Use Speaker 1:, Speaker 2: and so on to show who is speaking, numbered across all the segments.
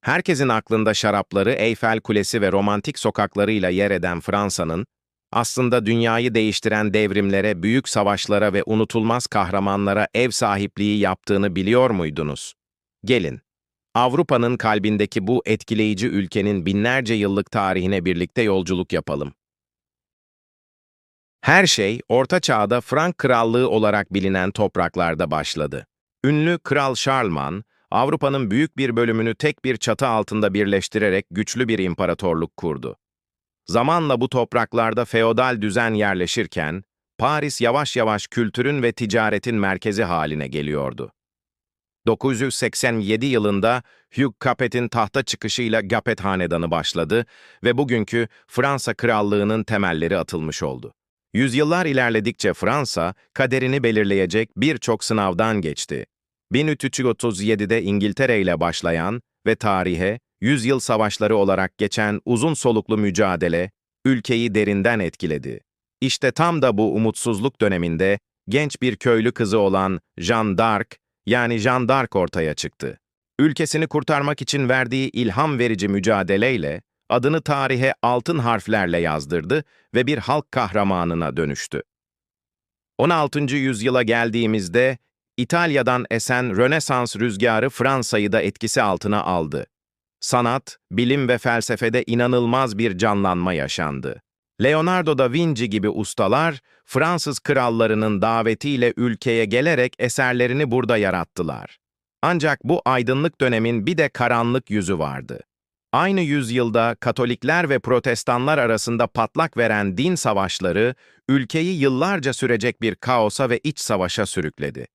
Speaker 1: Herkesin aklında şarapları, Eyfel Kulesi ve romantik sokaklarıyla yer eden Fransa'nın, aslında dünyayı değiştiren devrimlere, büyük savaşlara ve unutulmaz kahramanlara ev sahipliği yaptığını biliyor muydunuz? Gelin, Avrupa'nın kalbindeki bu etkileyici ülkenin binlerce yıllık tarihine birlikte yolculuk yapalım. Her şey Orta Çağ'da Frank Krallığı olarak bilinen topraklarda başladı. Ünlü Kral Şarlman, Avrupa'nın büyük bir bölümünü tek bir çatı altında birleştirerek güçlü bir imparatorluk kurdu. Zamanla bu topraklarda feodal düzen yerleşirken, Paris yavaş yavaş kültürün ve ticaretin merkezi haline geliyordu. 987 yılında Hugh Capet'in tahta çıkışıyla Capet Hanedanı başladı ve bugünkü Fransa Krallığı'nın temelleri atılmış oldu. Yüzyıllar ilerledikçe Fransa, kaderini belirleyecek birçok sınavdan geçti. 1337'de İngiltere ile başlayan ve tarihe, yüzyıl savaşları olarak geçen uzun soluklu mücadele, ülkeyi derinden etkiledi. İşte tam da bu umutsuzluk döneminde genç bir köylü kızı olan Jeanne d'Arc, yani Jeanne d'Arc ortaya çıktı. Ülkesini kurtarmak için verdiği ilham verici mücadeleyle adını tarihe altın harflerle yazdırdı ve bir halk kahramanına dönüştü. 16. yüzyıla geldiğimizde İtalya'dan esen Rönesans rüzgarı Fransa'yı da etkisi altına aldı. Sanat, bilim ve felsefede inanılmaz bir canlanma yaşandı. Leonardo da Vinci gibi ustalar, Fransız krallarının davetiyle ülkeye gelerek eserlerini burada yarattılar. Ancak bu aydınlık dönemin bir de karanlık yüzü vardı. Aynı yüzyılda Katolikler ve Protestanlar arasında patlak veren din savaşları, ülkeyi yıllarca sürecek bir kaosa ve iç savaşa sürükledi.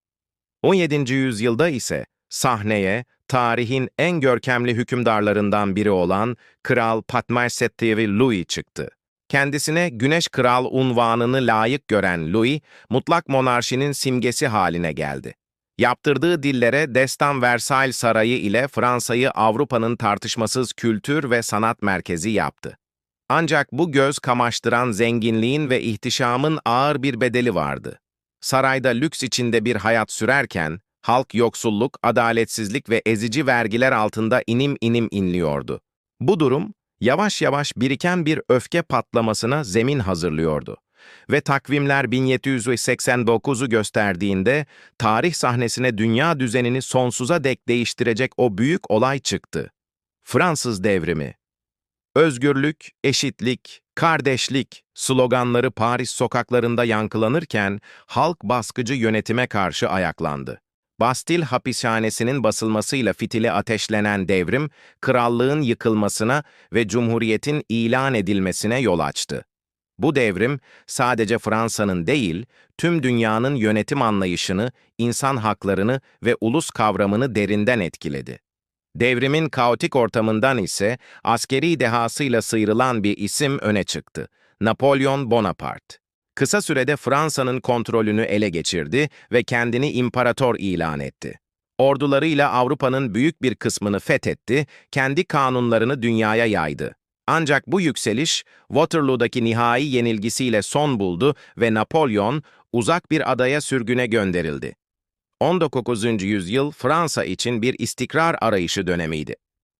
Speaker 1: 17. yüzyılda ise sahneye tarihin en görkemli hükümdarlarından biri olan Kral Padmasettivi Louis çıktı. Kendisine Güneş Kral unvanını layık gören Louis, mutlak monarşinin simgesi haline geldi. Yaptırdığı dillere Destan Versailles Sarayı ile Fransa'yı Avrupa'nın tartışmasız kültür ve sanat merkezi yaptı. Ancak bu göz kamaştıran zenginliğin ve ihtişamın ağır bir bedeli vardı. Sarayda lüks içinde bir hayat sürerken, halk yoksulluk, adaletsizlik ve ezici vergiler altında inim inim inliyordu. Bu durum, yavaş yavaş biriken bir öfke patlamasına zemin hazırlıyordu. Ve takvimler 1789'u gösterdiğinde, tarih sahnesine dünya düzenini sonsuza dek değiştirecek o büyük olay çıktı. Fransız devrimi. Özgürlük, eşitlik, kardeşlik sloganları Paris sokaklarında yankılanırken halk baskıcı yönetime karşı ayaklandı. Bastil hapishanesinin basılmasıyla fitili ateşlenen devrim, krallığın yıkılmasına ve cumhuriyetin ilan edilmesine yol açtı. Bu devrim sadece Fransa'nın değil, tüm dünyanın yönetim anlayışını, insan haklarını ve ulus kavramını derinden etkiledi. Devrimin kaotik ortamından ise askeri dehasıyla sıyrılan bir isim öne çıktı. Napolyon Bonaparte. Kısa sürede Fransa'nın kontrolünü ele geçirdi ve kendini imparator ilan etti. Ordularıyla Avrupa'nın büyük bir kısmını fethetti, kendi kanunlarını dünyaya yaydı. Ancak bu yükseliş, Waterloo'daki nihai yenilgisiyle son buldu ve Napolyon uzak bir adaya sürgüne gönderildi. 19. yüzyıl Fransa için bir istikrar arayışı dönemiydi.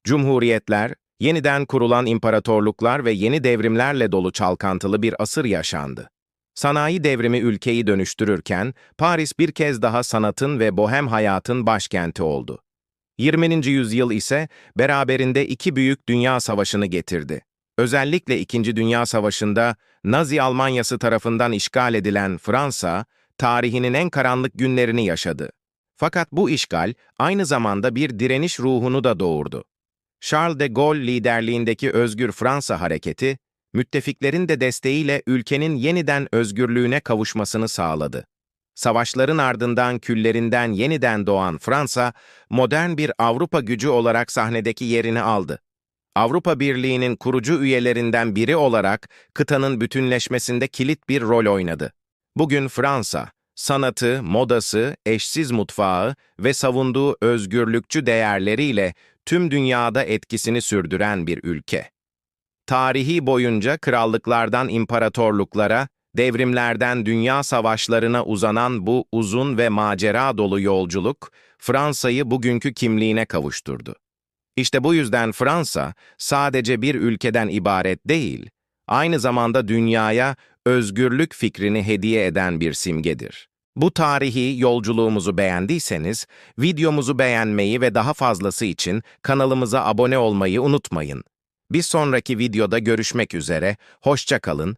Speaker 1: Cumhuriyetler, yeniden kurulan imparatorluklar ve yeni devrimlerle dolu çalkantılı bir asır yaşandı. Sanayi devrimi ülkeyi dönüştürürken, Paris bir kez daha sanatın ve bohem hayatın başkenti oldu. 20. yüzyıl ise beraberinde iki büyük dünya savaşını getirdi. Özellikle İkinci Dünya Savaşı'nda Nazi Almanyası tarafından işgal edilen Fransa, tarihinin en karanlık günlerini yaşadı. Fakat bu işgal aynı zamanda bir direniş ruhunu da doğurdu. Charles de Gaulle liderliğindeki Özgür Fransa hareketi, müttefiklerin de desteğiyle ülkenin yeniden özgürlüğüne kavuşmasını sağladı. Savaşların ardından küllerinden yeniden doğan Fransa, modern bir Avrupa gücü olarak sahnedeki yerini aldı. Avrupa Birliği'nin kurucu üyelerinden biri olarak kıtanın bütünleşmesinde kilit bir rol oynadı. Bugün Fransa, sanatı, modası, eşsiz mutfağı ve savunduğu özgürlükçü değerleriyle tüm dünyada etkisini sürdüren bir ülke. Tarihi boyunca krallıklardan imparatorluklara, devrimlerden dünya savaşlarına uzanan bu uzun ve macera dolu yolculuk, Fransa'yı bugünkü kimliğine kavuşturdu. İşte bu yüzden Fransa sadece bir ülkeden ibaret değil, aynı zamanda dünyaya özgürlük fikrini hediye eden bir simgedir. Bu tarihi yolculuğumuzu beğendiyseniz, videomuzu beğenmeyi ve daha fazlası için kanalımıza abone olmayı unutmayın. Bir sonraki videoda görüşmek üzere, hoşça kalın,